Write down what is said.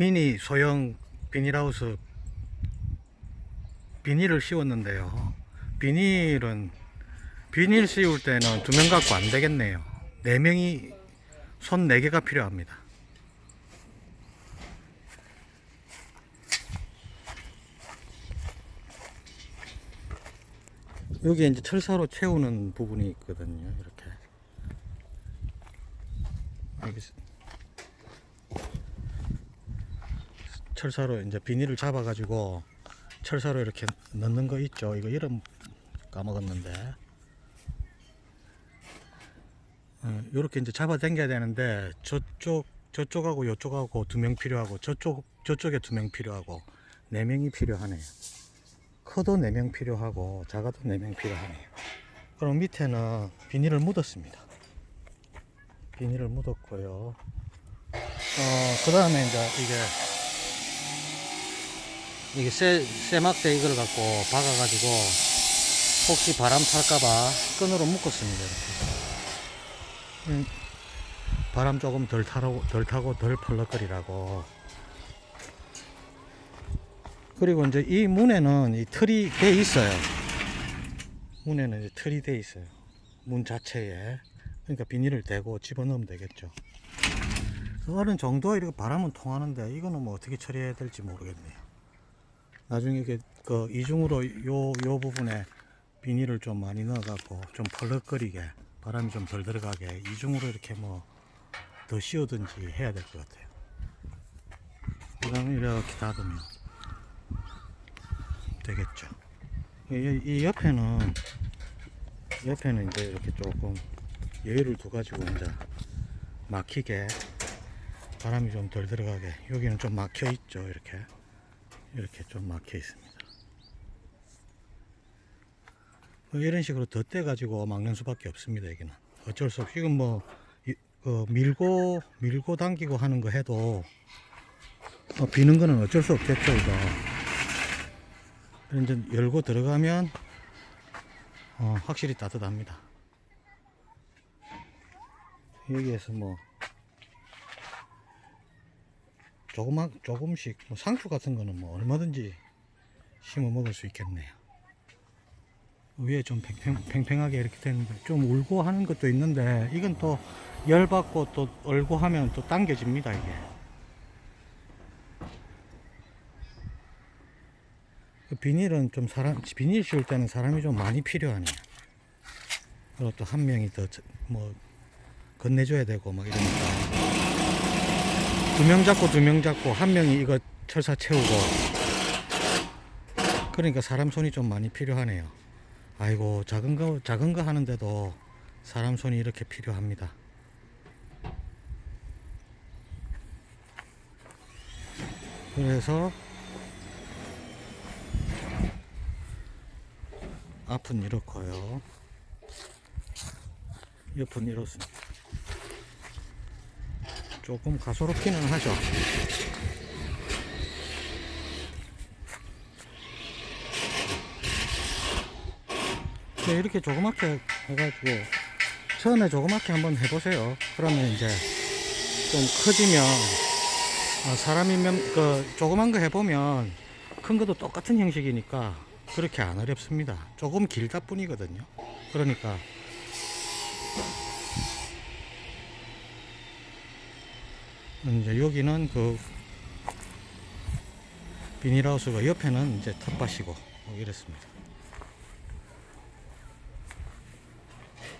미니 소형 비닐하우스 비닐을 씌웠는데요. 비닐은 비닐 씌울 때는 두 명 갖고 안 되겠네요. 네 명이 손 네 개가 필요합니다. 여기 이제 철사로 채우는 부분이 있거든요. 이렇게. 여기 철사로 이제 비닐을 잡아가지고 철사로 이렇게 넣는 거 있죠. 이거 이름 까먹었는데. 이렇게 이제 잡아 당겨야 되는데 저쪽 저쪽하고 요쪽하고 두 명 필요하고 저쪽 저쪽에 두 명 필요하고 네 명이 필요하네요. 커도 네 명 필요하고 작아도 네 명 필요하네요. 그럼 밑에는 비닐을 묻었습니다. 비닐을 묻었고요. 어, 그 다음에 이제 이게 이게 쇠, 쇠막대 이걸 갖고 박아가지고 혹시 바람 탈까봐 끈으로 묶었습니다. 이렇게. 음, 바람 조금 덜 타고 덜 타고 덜 펄럭거리라고. 그리고 이제 이 문에는 이 틀이 돼 있어요. 문에는 이제 틀이 돼 있어요. 문 자체에. 그러니까 비닐을 대고 집어넣으면 되겠죠. 어느 정도 이렇게 바람은 통하는데 이거는 뭐 어떻게 처리해야 될지 모르겠네요. 나중에 이게 그 이중으로 요, 요 부분에 비닐을 좀 많이 넣어갖고 좀 펄럭거리게 바람이 좀 덜 들어가게 이중으로 이렇게 뭐 더 씌우든지 해야 될 것 같아요. 그 다음에 이렇게 닫으면 되겠죠. 이, 이 옆에는 옆에는 이제 이렇게 조금 여유를 두 가지고 이제 막히게 바람이 좀 덜 들어가게 여기는 좀 막혀 있죠 이렇게 이렇게 좀 막혀 있습니다. 뭐 이런 식으로 덧대 가지고 막는 수밖에 없습니다 여기는. 어쩔 수 없이 이건 뭐 이- 그 밀고 밀고 당기고 하는 거 해도 어, 비는 거는 어쩔 수 없겠죠 이거. 이제 열고 들어가면 어, 확실히 따뜻합니다. 여기에서 뭐 조그만 조금씩 뭐 상추 같은 거는 뭐 얼마든지 심어 먹을 수 있겠네요. 위에 좀 팽팽, 팽팽 하게 이렇게 되는데 좀 울고 하는 것도 있는데 이건 또 열 받고 또 얼고 하면 또 당겨집니다 이게. 그 비닐은 좀 사람 비닐 씌울 때는 사람이 좀 많이 필요하네요. 그리고 또 한 명이 더 뭐 건네줘야 되고 막 이러니까. 두 명 잡고 두 명 잡고 한 명이 이거 철사 채우고 그러니까 사람 손이 좀 많이 필요하네요. 아이고 작은 거 작은 거 하는데도 사람 손이 이렇게 필요합니다. 그래서 앞은 이렇고요. 옆은 이렇습니다. 조금 가소롭기는 하죠. 네, 이렇게 조그맣게 해가지고 처음에 조그맣게 한번 해보세요. 그러면 이제 좀 커지면 어, 사람이면 그 조그만 거 해보면 큰 것도 똑같은 형식이니까 그렇게 안 어렵습니다. 조금 길다 뿐이거든요. 그러니까 이제 여기는 그 비닐하우스가 옆에는 이제 텃밭이고 뭐 이랬습니다.